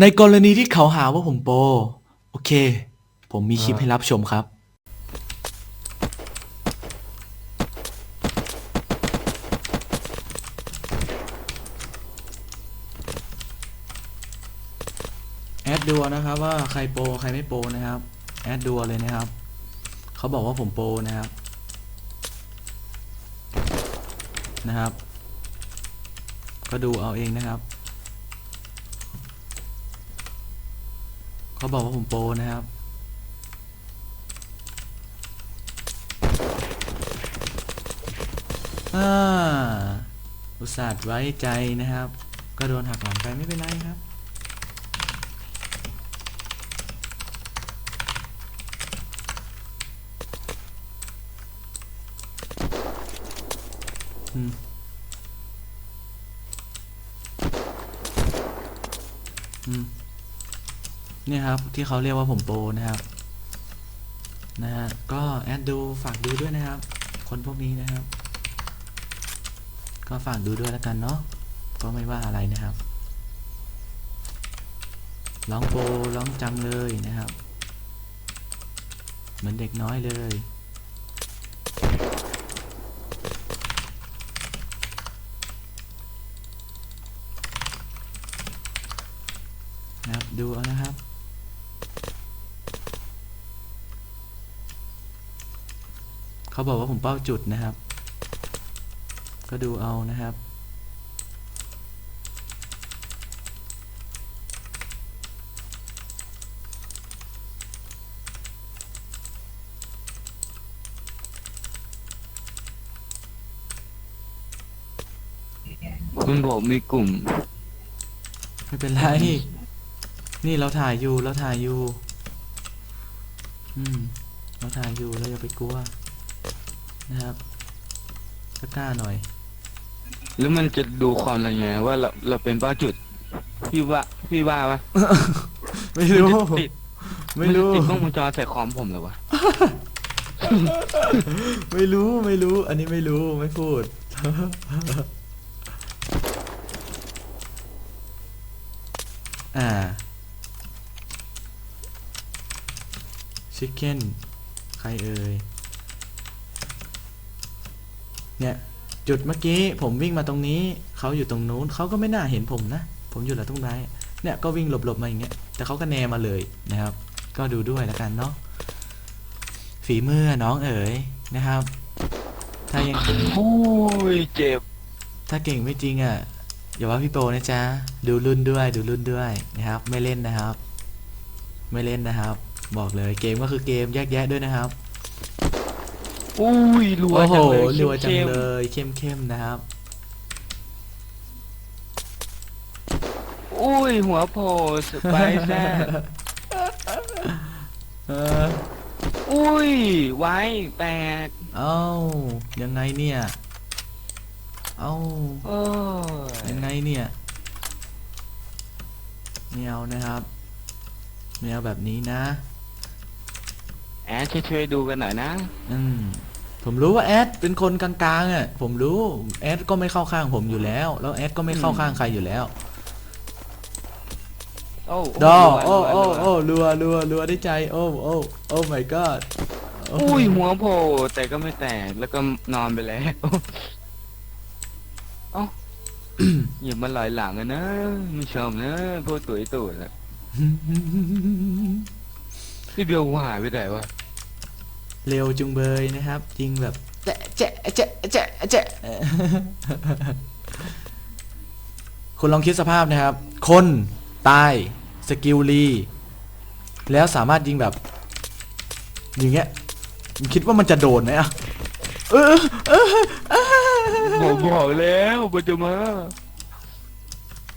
ในกรณีที่เขาหาว่าผมโป โอเค ผมมีคลิปให้รับชมครับ แอดดูนะครับว่าใครโปรใครไม่โปรนะครับ แอดดูเลยนะครับ เขาบอกว่าผมโปรนะครับ นะครับ ก็ดูเอาเองนะครับ เขาบอกว่าผมโปนะครับ อ่า อุตส่าห์ไว้ใจนะครับ ก็โดนหักหลังไปไม่เป็นไรครับอืมอืม เนี่ยครับที่เขาเรียกว่าผมโปรนะครับนะฮะก็แอดดูฝากดูด้วยนะครับ คนพวกนี้นะครับ ก็ฝากดูด้วยแล้วกันเนาะก็ไม่ว่าอะไรนะครับร้องโปรร้องจังเลยนะครับ เหมือนเด็กน้อยเลย นะครับ ดูเอานะครับ เขาบอกว่าผมเป้าจุดนะครับ ก็ดูเอานะครับ คุณผมมีกลุ่ม ไม่เป็นไร นี่เราถ่ายอยู่ เราถ่ายอยู่ อืม เราถ่ายอยู่ เราอย่าไปกลัว นะครับก็กล้าหน่อยแล้วมันจะดูความอะไรไงว่าเราเราเป็นป้าจุด พี่ว่าพี่ว่าปะไม่รู้นจะติดไม่รู้ นจะติดกล้องวงจรใส่คอมผมเหรอวะ ไม่รู้ไม่รู้ อันนี้ไม่รู้ไม่พูด อ่า ชิคเก้น ใครเอ่ย เนี่ยจุดเมื่อกี้ผมวิ่งมาตรงนี้เขาอยู่ตรงนู้นเขาก็ไม่น่าเห็นผมนะ ผมอยู่หลังตรงไหนเนี่ยก็วิ่งหลบๆมาอย่างเงี้ยแต่เขาก็แนมาเลยนะครับ ก็ดูด้วยแล้วกันเนาะฝีมือน้องเอ๋ยนะครับ ถ้ายังโอ้ยเจ็บ ถ้าเก่งไม่จริงอะอย่าว่าพี่โปนะจ๊ะดูรุ่นด้วยดูรุ่นด้วยนะครับ ไม่เล่นนะครับ ไม่เล่นนะครับ บอกเลยเกมก็คือเกมแยกแยะด้วยนะครับ อุ้ยรัวโอ้โหจังเลยรัวจังเข้มๆเลยเข้มเข้มๆนะครับ อุ้ยหัวโผล่สไปแซ่บเอออุ้ยไว้แตกเอ้ายังไงเนี่ยเอ้าโอ้ยยังไงเนี่ยไม่เอานะครับไม่เอาแบบนี้นะ แอดช่วยๆดูกันหน่อยนะ อืมผมรู้ว่าแอดเป็นคนกลางๆอะผมรู้แอดก็ไม่เข้าข้างผมอยู่แล้ว แล้วแอดก็ไม่เข้าข้างใครอยู่แล้วโอ้ดอรัโอ้วโอ้รัวโอ้รัวรัวรัวได้ใจ โอ้โอ้โอ้ my god โอุ้ยหัวโผล่แต่ก็ไม่แตกแล้วก็นอนไปแล้วเอ้าอย่ามาลอยหลังอะนะไม่ชอบนะพวกตุ๋ยตุ๋ยอะ พี่เบลหายไปไหนวะเร็วจุงเบยนะครับ จริงแบบแจะแจะแจะแจะแจะคุณลองคิดสภาพนะครับ คนตายสกิลลีแล้วสามารถยิงแบบ อย่างเงี้ยคุณคิดว่ามันจะโดนไหมอะเออเออเออผมบอกแล้วมันจะมา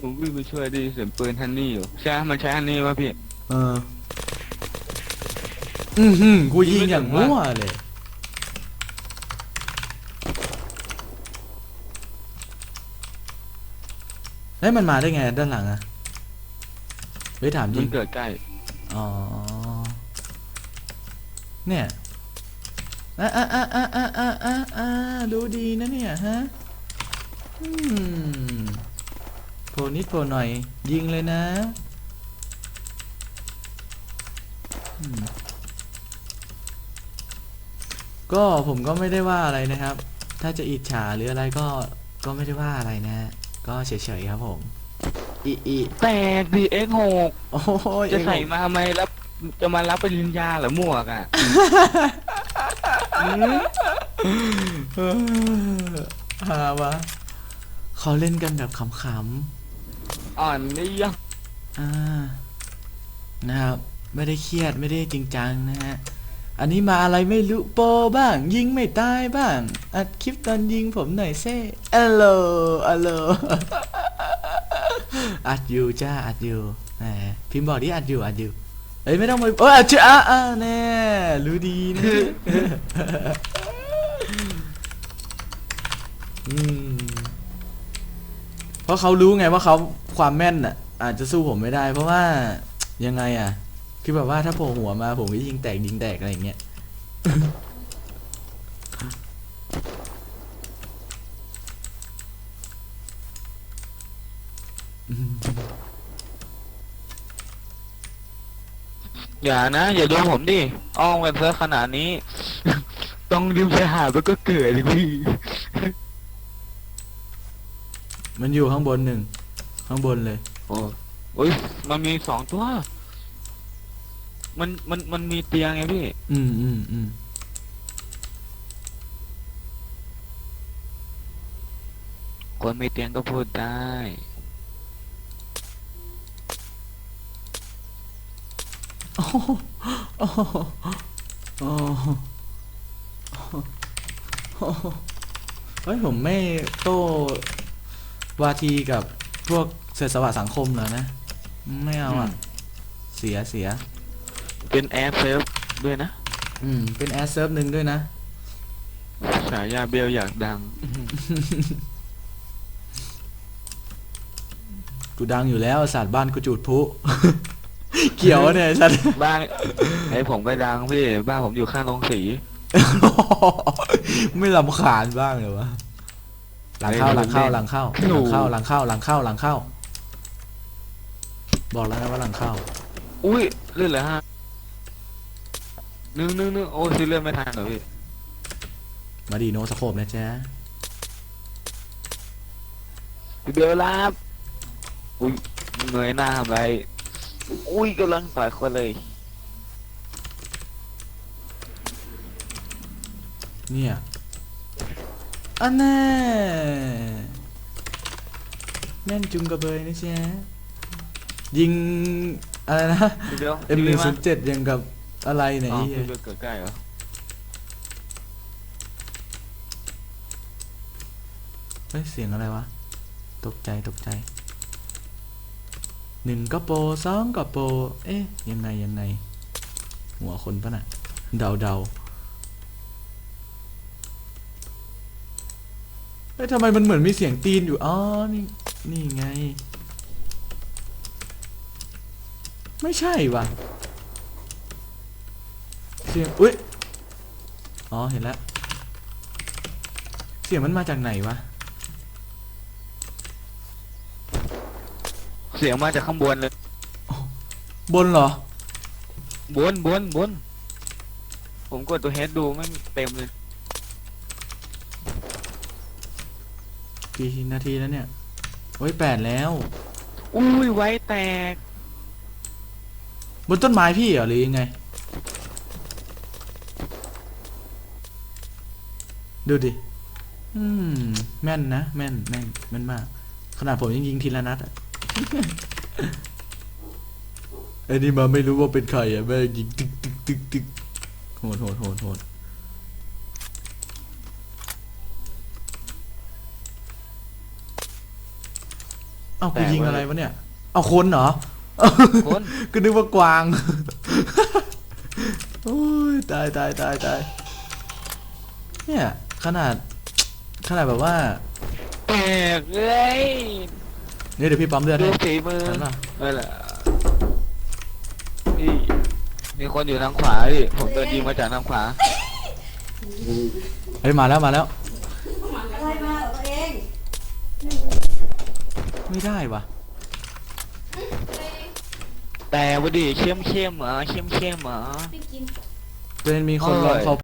ผมวิ่งไปช่วยดีเสียงปืนฮันนี่อยู่ใช่ไหมมันใช้ฮันนี่วะพี่ เออ อือหือกูยิงอย่างมั่วเลยเฮ้ยมันมาได้ไงด้านหลังอะเฮ้ยถามจมัรินง เกิดใกล้ อ๋อ เนี่ยอะอะอะอะอะอะอะอะดูดีนะเนี่ยฮะ อืมโผล่นิดโผล่หน่อย ยิงเลยนะ อืม ก็ผมก็ไม่ได้ว่าอะไรนะครับ ถ้าจะอิจฉาหรืออะไรก็ก็ไม่ได้ว่าอะไรนะฮะก็เฉยๆครับผม อีอีแตกดีเอ็กหกโอ้ยจะใส่มาทำไมรับจะมารับปริญญาเหรือหมวกอะอืมเออฮาวะเขาเล่นกันแบบขำอ่อนนี่ยังๆอ่า นะครับ ไม่ได้เครียดไม่ได้จริงจังนะฮะ อันนี้มาอะไรไม่รู้โปบ้าง ยิงไม่ตายบ้าง อัดคลิปตอนยิงผมหน่อยเซ่อัลโหลอัลโหลอัดอยู่จ้าอัดอยู่แหมพิมพ์บอกดิอัดอยู่อัดอยู่เอ้ยไม่ต้องมาเอออัดจ้าอะแน่รู้ดีนะเพราะเขารู้ไงว่าเขาความแม่นอะ อาจจะสู้ผมไม่ได้ เพราะว่ายังไงอะ คือแบบว่าถ้าโผล่หัวมาผมก็ยิงแตกยิงแตกอะไรอย่างเงี้ย อย่านะ อย่าโดนผมดิอ้อมกันซะขนาดนี้ ต้องริมชายหาดมันก็เกิดเลยพี่มันอยู่ข้างบนหนึ่ง ข้างบนเลย โอ้โอ้ยมันมีสองตัว มันมันมันมีเตียงไงพี่ อืมอืมอืมคนมีเตียงก็พูดได้ โอ้โหโอ้โหโอ้โหโอ้โหเฮ้ยผมไม่โต้วาทีกับพวกเศษสวะสังคมเหรอนะ ไม่เอาอะอืมเสียเสีย เป็นแอร์เซฟด้วยนะอืม เป็นแอดเซิร์ฟหนึ่งด้วยนะ ฉายาเบลอยากดัง กูดังอยู่แล้วศาสตร์บ้านกูจูดพลุเกี่ยวเนี่ยไอ้สัตว์ บ้านไอ้ผมก็ดังพี่ บ้านผมอยู่ข้างโรงสี ไม่ลำคาญบ้างเลยวะ หลังเข้าหลังเข้าหลังเข้าหลังเข้าหลังเข้าหลังเข้าหลังเข้า บอกแล้วนะว่าหลังเข้า อุ้ยเลื่อนเหรอฮะ นึงนึงนึงโอ้ยซื้อเลื่อนไม่ทันเหรอพี่มาดีโนสโคปนะจ๊ะพี่เบลลาบอุ้ยเงยหน้าทำไรอุ้ยกำลังต่อยคนเลย เนี่ยอันแน่แม่นจุงกระเบยนะจ๊ะยิงอะไรนะพี่เบล M หพี่นึ่งมาศูนย์เจ็ดยังกับ อะไรเนี่ยอ๋อไอ้เหี้ยพี่เบลเกิดใกล้เหรอเฮ้ยเสียงอะไรวะ ตกใจตกใจหนึ่งก็โปรสองก็โปรเอ๊ะยังไงยังไง หัวคนปะน่ะ เดาเดาเฮ้ยทำไมมันเหมือนมีเสียงตีนอยู่ อ๋อ นี่ นี่ไง ไม่ใช่วะ เสียงอุ้ยอ๋อเห็นแล้ว เสียงมันมาจากไหนวะ เสียงมาจากข้างบนเลย บนเหรอ บนบนบน ผมกดตัวเฮดดูมันเต็มเลย กี่นาทีแล้วเนี่ย โอ้ยแปดแล้ว อุ้ยไว้แตก บนต้นไม้พี่เหรอหรือยังไง ดูดิ อืม แม่นนะ แม่น แม่น แม่นมาก ขนาดผมยังยิงทีละนัดอะไอ้นี่มาไม่รู้ว่าเป็นใครอะแม่งยิงตึกตึกตึกตึกโหดโหดโหดโหดเอ้ากูยิงอะไรวะเนี่ย เอาคนเหรอคนก็นึกว่ากวาง โอ้ยตายตายตายตายเนี่ย ขนาด ขนาดแบบว่าแตกเลยนี่เดี๋ยวพี่ปั๊มเลือดดูให้ฝีมือทันป่ะนั่นแหละพี่มีคนอยู่ทางขวาพี่ผมโดนยิงมาจากทางขวาเฮ้ยมาแล้วมาแล้ว อะไรมาเหรอตัวเองไม่ได้วะแต่ว่าดิเข้มเข้มๆเหรอเข้มเข้มๆเหรอ ไม่กิน เป็นมีคนเอ้ยร้องขอ